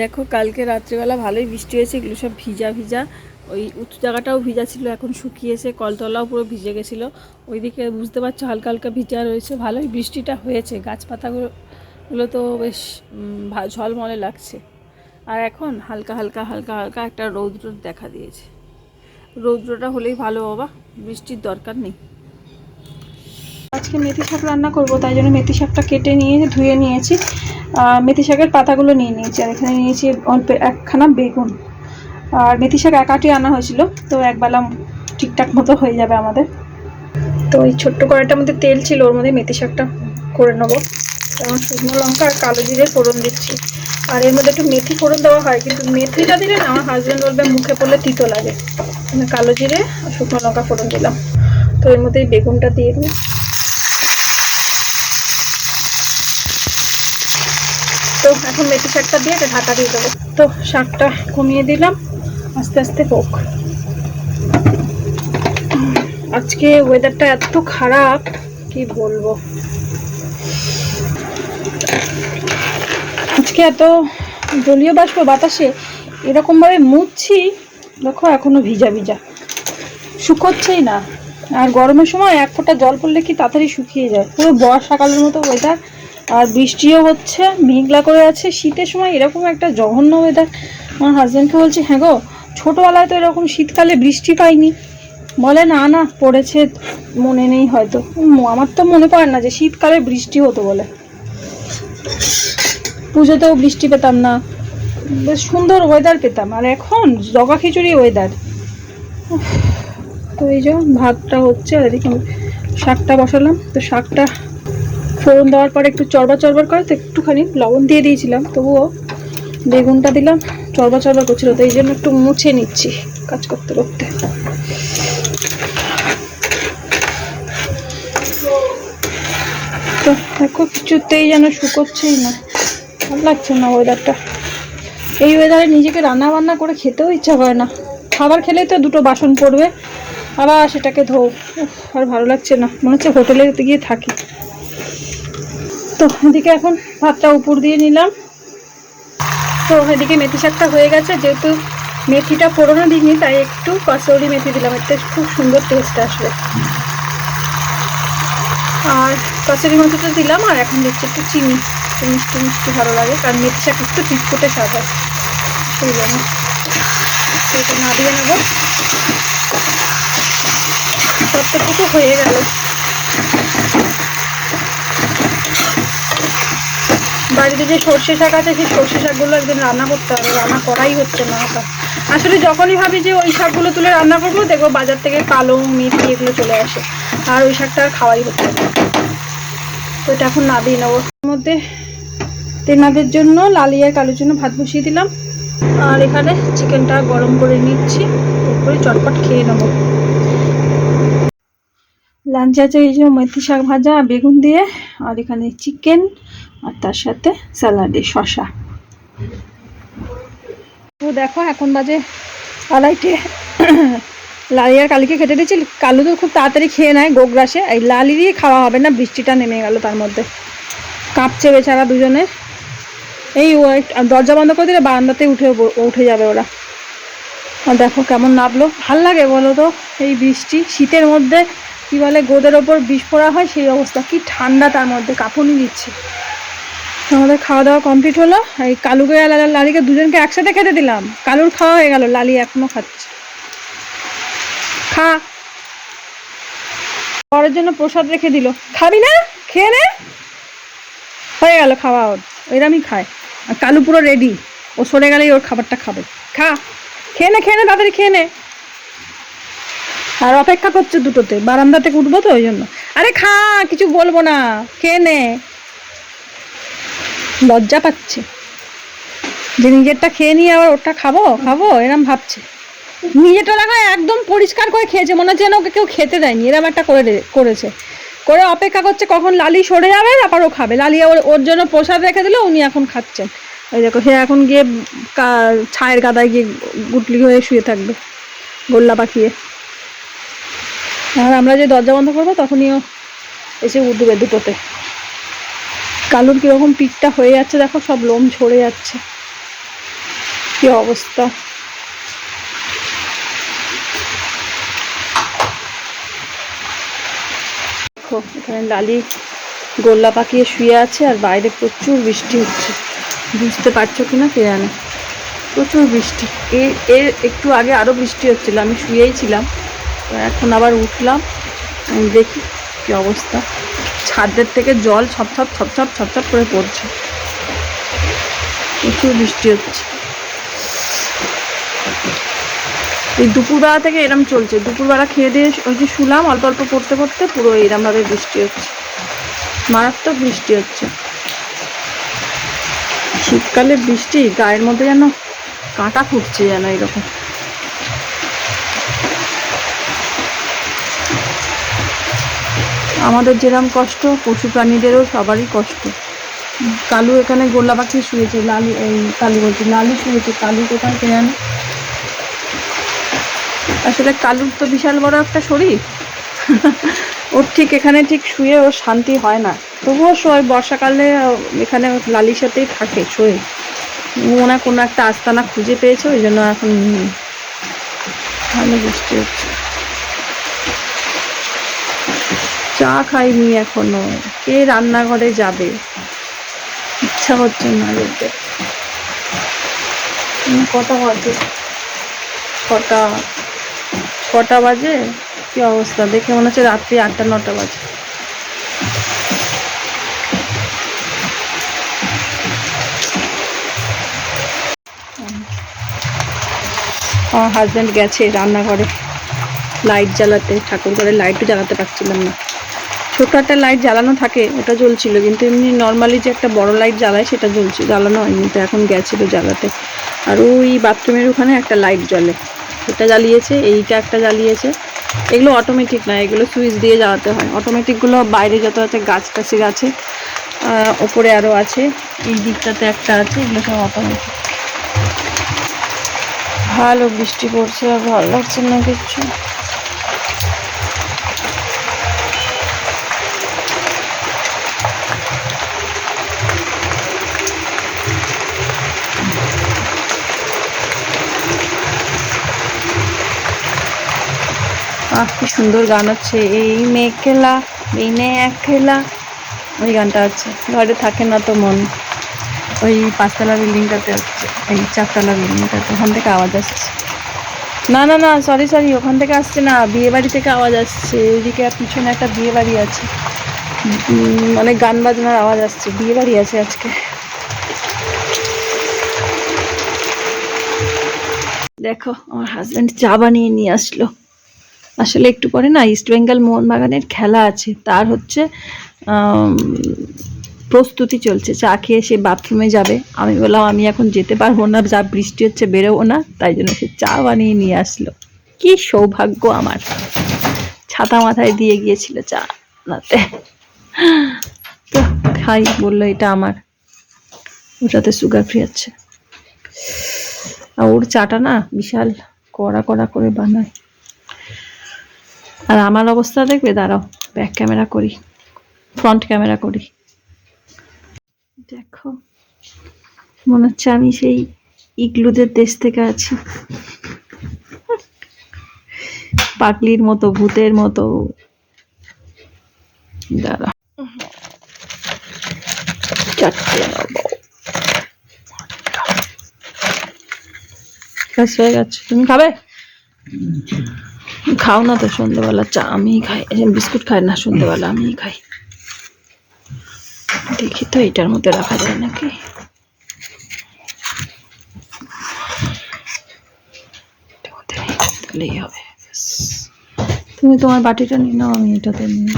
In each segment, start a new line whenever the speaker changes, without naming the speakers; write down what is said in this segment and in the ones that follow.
দেখো, কালকে রাত্রিবেলা ভালোই বৃষ্টি হয়েছে, এগুলো সব ভিজা ভিজা। ওই উঁচু জায়গাটাও ভিজা ছিল, এখন শুকিয়েছে কলতলাও পুরো ভিজে গেছিল। ওইদিকে বুঝতে পারছ, হালকা হালকা ভিজা রয়েছে, ভালোই বৃষ্টিটা হয়েছে। গাছপাতাগুলো গুলো তো বেশ ঝলমলে লাগছে। আর এখন হালকা হালকা হালকা হালকা একটা রৌদ্র দেখা দিয়েছে। রৌদ্রটা হলেই ভালো, বাবা। বৃষ্টির দরকার নেই। আজকে মেথি শাক রান্না করব, তাই জন্য মেথি শাকটা কেটে নিয়ে ধুয়ে নিয়েছি। মেথি শাকের পাতাগুলো নিয়ে নিয়েছি। আর এখানে নিয়েছি অল্প একখানা বেগুন। আর মেথি শাক একাটি আনা হয়েছিল, তো একবেলা ঠিকঠাক মতো হয়ে যাবে আমাদের। তো এই ছোট্ট কড়াইটার মধ্যে তেল ছিল, ওর মধ্যে মেথি শাকটা করে নেব। যেমন শুকনো লঙ্কা আর কালো জিরে ফোড়ন দিচ্ছি। আর এর মধ্যে একটু মেথি ফোড়ন দেওয়া হয়, কিন্তু মেথিটা দিলে না, আমার হাজব্যান্ড বলবে মুখে পড়লে তিতো লাগে। মানে কালো জিরে আর শুকনো লঙ্কা ফোড়ন দিলাম। তো এর মধ্যে বেগুনটা দিয়ে দিই তো এখন মেথি শাকটা দিয়ে এটা ঢাকা দিয়ে দেবো। তো শাকটা কমিয়ে দিলাম, আস্তে আস্তে হোক। আজকে ওয়েদারটা এত খারাপ, কি বলব? আজকে এত জলীয় বাষ্প বাতাসে এরকমভাবে মুছছি, দেখো এখনও ভিজা ভিজা। শুকোচ্ছেই না। আর গরমের সময় এক ফোঁটা জল পড়লে কি তাড়াতাড়ি শুকিয়ে যায়? পুরো বর্ষাকালের মতো ওয়েদার আর বৃষ্টিও হচ্ছে, মেঘলা করে আছে। শীতের সময় এরকম একটা জঘন্য ওয়েদার আমার হাজব্যান্ডকে বলছি হ্যাঁ গো, ছোটোবেলায় তো এরকম শীতকালে বৃষ্টি পাইনি। বলে, না না, পড়েছে মনে নেই হয়তো। আমার তো মনে পড়ে না যে শীতকালে বৃষ্টি হতো বলে। পুজোতেও বৃষ্টি পেতাম না। বেশ সুন্দর ওয়েদার পেতাম। আর এখন জগা খিচুড়ি ওয়েদার তো এই যে ভাতটা হচ্ছে, আর এদিকে শাকটা বসালাম। তো শাকটা ফোড়ন দেওয়ার পরে একটু চড়বা চড়বার করে, তো একটুখানি লবণ দিয়ে দিয়েছিলাম, তবুও বেগুনটা দিলাম চড়বা চড়বা করছিল, তো এই জন্য একটু মুছে নিচ্ছি কাজ করতে করতে। তো দেখো, কিছুতেই যেন শুকোচ্ছেই না, ভালো লাগছে না ওয়েদারটা এই ওয়েদারে নিজেকে রান্না বান্না করে খেতেও ইচ্ছা করে না। খাবার খেলেই তো দুটো বাসন পড়বে, আবার সেটাকে ধো আর ভালো লাগছে না, মনে হচ্ছে হোটেলে গিয়ে থাকি। তো এদিকে এখন ভাতটা উপর দিয়ে নিলাম। তো এদিকে মেথি শাকটা হয়ে গেছে, যেহেতু মেথিটা ফোড়নো দিইনি, তাই একটু কসৌরি মেথি দিলাম। এতে খুব সুন্দর টেস্ট আসবে। আর কচুরি মতো দিলাম, আর এখন দিচ্ছি একটু চিনি। মিষ্টি মিষ্টি ভালো লাগে, কারণ মেথি শাক একটু টিটকুটে স্বাদ হয়। সেই জন্য এটা না দিয়ে নেব। ততটুকু হয়ে গেল। বাড়িতে যে সর্ষে শাক আছে, সেই সর্ষে শাকগুলো একদিন রান্না করতে হবে, রান্না করাই হচ্ছে না আসলে যখনই ভাবি যে ওই শাকগুলো তুলে রান্না করব, দেখব বাজার থেকে কালো মেথি এগুলো চলে আসে, আর ওই শাকটা আর খাওয়াই হচ্ছে না। তো এটা এখন না দিয়ে নেব। মধ্যে তেনাদের জন্য লালিয়া কালুর জন্য ভাত বসিয়ে দিলাম। আর এখানে চিকেনটা গরম করে নিচ্ছি এরপরে চটপট খেয়ে নেব। লাঞ্চে আছে এই যে মেথি শাক ভাজা, বেগুন দিয়ে, আর এখানে চিকেন। আর তার সাথে স্যালাডে শশা তো দেখো, এখন বাজে আড়াইটে। লালি আর কালিকে খেতে দিয়েছি কালু তো খুব তাড়াতাড়ি খেয়ে নেয় গোগ্রাসে। এই লালিরই খাওয়া হবে না, বৃষ্টিটা নেমে গেল তার মধ্যে। কাঁপছে বেচারা দুজনে। এই দরজা বন্ধ করে দিলে বারান্দাতে উঠে উঠে যাবে ওরা। আর দেখো কেমন নামলো ভালো লাগে বলো তো, এই বৃষ্টি। শীতের মধ্যে কি বলে, গোদের ওপর বিষ পড়া হয়, সেই অবস্থা। কি ঠান্ডা তার মধ্যে, কাঁপুনি দিচ্ছে। আমাদের খাওয়া দাওয়া কমপ্লিট হলো। এই কালুকে আর লালিকে দুজনকে একসাথে খেতে দিলাম। কালুর খাওয়া হয়ে গেল, লালি এখনও খাচ্ছে। খা। পরের জন্য প্রসাদ রেখে দিল। খাবি না? খেয়ে নে। হয়ে গেল খাওয়া ওর। এরমই খায়। আর কালু পুরো রেডি ও সরে গেলেই ওর খাবারটা খাবে। খা। খেয়ে নে খেয়ে নে, তাড়াতাড়ি খেয়ে নে। আর অপেক্ষা করছে দুটোতে। বারান্দা থেকে উঠবো তো ওই জন্য। আরে খা, কিছু বলব না। খেয়ে নে। লজ্জা পাচ্ছে। যে নিজেরটা খেয়ে নিয়ে আবার ওটা খাব খাব, এরম ভাবছে। নিজেরটা দেখা একদম পরিষ্কার করে খেয়েছে, মনে হচ্ছে যেন ওকে কেউ খেতে দেয়নি, এরম একটা করে করেছে। করে অপেক্ষা করছে কখন লালি সরে যাবে, তারপর ও খাবে। লালি ওর ওর জন্য প্রসাদ রেখে দিল, উনি এখন খাচ্ছেন। ওই দেখো, সে এখন গিয়ে ছায়ের গাদায় গিয়ে গুটলি হয়ে শুয়ে থাকবে, গোল্লা পাকিয়ে আর আমরা যে দরজা বন্ধ করব, তখনই এসে উঠবে দুটোতে। কালুর কীরকম পিঠটা হয়ে যাচ্ছে, দেখো সব লোম ঝরে যাচ্ছে। কি অবস্থা। দেখো, এখানে লালি গোল্লা পাকিয়ে শুয়ে আছে আর বাইরে প্রচুর বৃষ্টি হচ্ছে। বুঝতে পারছ কিনা কে জানে? প্রচুর বৃষ্টি। এর এর একটু আগে আরও বৃষ্টি হচ্ছিল, আমি শুয়েই ছিলাম। এখন আবার উঠলাম, দেখি কি অবস্থা। ছাদের থেকে জল ছপ ছপ ছপ ছপ ছপ ছপ করে পড়ছে। প্রচুর বৃষ্টি হচ্ছে। এই দুপুরবেলা থেকে এরম চলছে। দুপুরবেলা খেয়ে দিয়ে ওই যে শুলাম, অল্প অল্প পড়তে পড়তে পুরো এরমভাবে বৃষ্টি হচ্ছে। মারাত্মক বৃষ্টি হচ্ছে। শীতকালে বৃষ্টি, গায়ের মধ্যে যেন কাঁটা ফুটছে যেন এরকম। আমাদের যেরকম কষ্ট, পশু প্রাণীদেরও সবারই কষ্ট। কালু এখানে গোল্লা পাখি শুয়েছে, লালি, এই কালু বলছে, লালু শুয়েছে, কালু কোথায় কে জানে? আসলে কালুর তো বিশাল বড় একটা শরীর। ওর ঠিক এখানে ঠিক শুয়ে ওর শান্তি হয় না। তবুও শোয় বর্ষাকালে এখানে লালির সাথেই থাকে, শোয়ে। মনে কোনো একটা আস্তানা খুঁজে পেয়েছে, ওই জন্য এখন ভালো বৃষ্টি হচ্ছে চা খাইনি এখনও। কে রান্নাঘরে যাবে? ইচ্ছা হচ্ছে না যেতে। কটা বাজে? কটা কটা বাজে? কি অবস্থা? দেখে মনে হচ্ছে রাত্রি আটটা, নটা বাজে। আমার হাজব্যান্ড গেছে রান্নাঘরে। লাইট জ্বালাতে। ঠাকুর ঘরে লাইটও জ্বালাতে পারছিলাম না। ছোট একটা লাইট জ্বালানো থাকে, ওটা জ্বলছিল। কিন্তু এমনি নর্মালি যে একটা বড় লাইট জ্বালায়, সেটা জ্বলছে, জ্বালানো হয়নি। তো এখন গেছিল জ্বালাতে। আর ওই বাথরুমের ওখানে একটা লাইট জ্বলে। এটা জ্বালিয়েছে, এইটা একটা জ্বালিয়েছে। এগুলো অটোমেটিক না এগুলো সুইচ দিয়ে জ্বালাতে হয়। অটোমেটিকগুলো বাইরে যত আছে, গাছ টাছি আছে ওপরে আরও আছে, এই দিকটাতে একটা আছে, এগুলো সব অটোমেটিক ভালো বৃষ্টি পড়ছে, আর ভালো লাগছে না কিচ্ছু আহ, কি সুন্দর গান হচ্ছে। এই মেঘলা মেনে একলা ওই গানটা আছে ঘরে থাকে না তো মন। ওই পাঁচতলা বিল্ডিংটাতে হচ্ছে। এই চারতলা বিল্ডিংটাতে। ওখান থেকে আওয়াজ আসছে। না না না সরি সরি ওখান থেকে আসছে না। বিয়ে বাড়ি থেকে আওয়াজ আসছে। আর পিছনে একটা বিয়ে বাড়ি আছে অনেক গান বাজনার আওয়াজ আসছে। বিয়ে বাড়ি আছে আজকে। দেখো, আমার হাজব্যান্ড চা বানিয়ে নিয়ে আসলো। আসলে একটু পরে না ইস্ট বেঙ্গল মোহনবাগানের খেলা আছে। তার হচ্ছে প্রস্তুতি চলছে। চা খেয়ে সে বাথরুমে যাবে। আমি বললাম, আমি এখন যেতে পারব না, যা বৃষ্টি হচ্ছে বেরোবো না। তাই জন্য সে চা বানিয়ে নিয়ে আসলো। কি সৌভাগ্য আমার। ছাতা মাথায় দিয়ে গিয়েছিল চা বানাতে। তো খাই, বলল, এটা আমার। ওটাতে সুগার ফ্রি আছে। আর ওর চাটা না বিশাল কড়া কড়া করে বানায়। আর আমার অবস্থা দেখবে? দাঁড়াও ব্যাক ক্যামেরা করি ফ্রন্ট ক্যামেরা করি। দেখো, মনে হচ্ছে আমি সেই ইগলুদের দেশ থেকে আছি। পাগলির মতো, ভূতের মতো। দাঁড়া হয়ে গেছে। তুমি খাবে? খাও না তো সন্ধ্যেবেলা, চা আমিই খাই বিস্কুট খাই না, সন্ধ্যেবেলা আমিই খাই দেখি তো এটার মধ্যে রাখা যায় নাকি তাহলেই হবে। তুমি তোমার বাটিটা নিয়ে নাও, আমি এটাতে নিয়ে।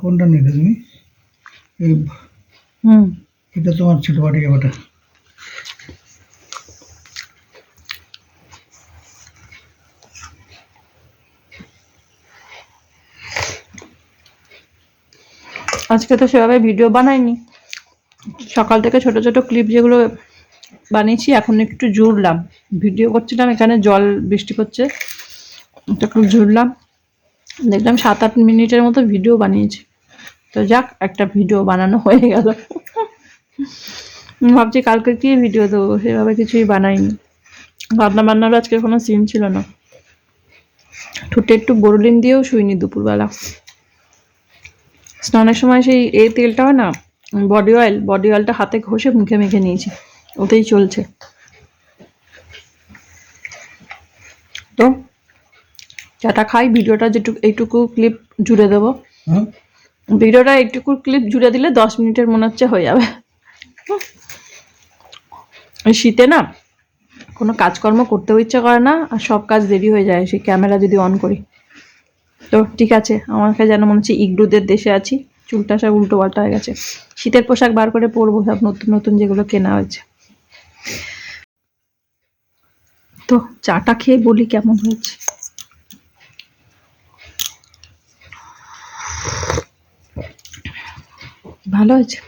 কোনটা নিলে তুমি এটা তোমার ছোট বাটি
আজকে তো সেভাবে ভিডিও বানাইনি। সকাল থেকে ছোট ছোট ক্লিপ যেগুলো বানিয়েছি এখন একটু জুড়লাম ভিডিও করছিলাম এখানে জল বৃষ্টি করছে একটু একটু জুড়লাম দেখলাম সাত আট মিনিটের মতো ভিডিও বানিয়েছি। তো যাক, একটা ভিডিও বানানো হয়ে গেল। ভাবছি কালকে কি ভিডিও দেবো, সেভাবে কিছুই বানাইনি। রান্না বান্নার আজকে কোনো সিন ছিল না। ঠোঁটে একটু বোরলিন দিয়েও শুইনি দুপুরবেলা। স্নানের সময় সেই এই তেলটা হয় না বডি অয়েল বডি অয়েলটা হাতে ঘষে মুখে মেখে নিয়েছি, ওতেই চলছে। তো চাটা খাই ভিডিওটা যেটুকু, এইটুকু ক্লিপ জুড়ে দেবো। ভিডিওটা এইটুকু ক্লিপ জুড়ে দিলে দশ মিনিটের মনে হচ্ছে হয়ে যাবে। শীতে না কোনো কাজকর্ম করতেও ইচ্ছে করে না, আর সব কাজ দেরি হয়ে যায়, সেই ক্যামেরা যদি অন করি। তো ঠিক আছে আমাকে যেন মনে হচ্ছে ইগলুদের দেশে আছি, চুলটা সব উল্টো পাল্টা হয়ে গেছে। শীতের পোশাক বার করে পরবো, সব নতুন নতুন যেগুলো কেনা হয়েছে। তো চাটা খেয়ে বলি কেমন হয়েছে? ভালো হয়েছে?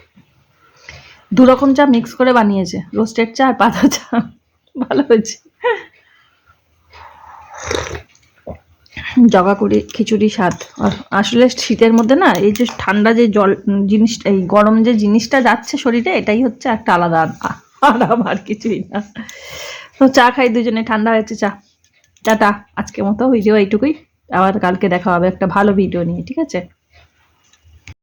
দু রকম চা মিক্স করে বানিয়েছে রোস্টেড চা আর পাতা চা, ভালো হয়েছে। জগা করে, খিচুড়ি, স্বাদ। আসলে শীতের মধ্যে না, এই যে ঠান্ডা যে জল, জিনিসটা, এই গরম যে জিনিসটা যাচ্ছে শরীরে, এটাই হচ্ছে একটা আলাদা আরাম আর কিছুই না। তো চা খাই দুজনে, ঠান্ডা হয়েছে চা। টাটা, আজকের মতো ভিডিও এইটুকুই। আবার কালকে দেখা হবে একটা ভালো ভিডিও নিয়ে, ঠিক আছে?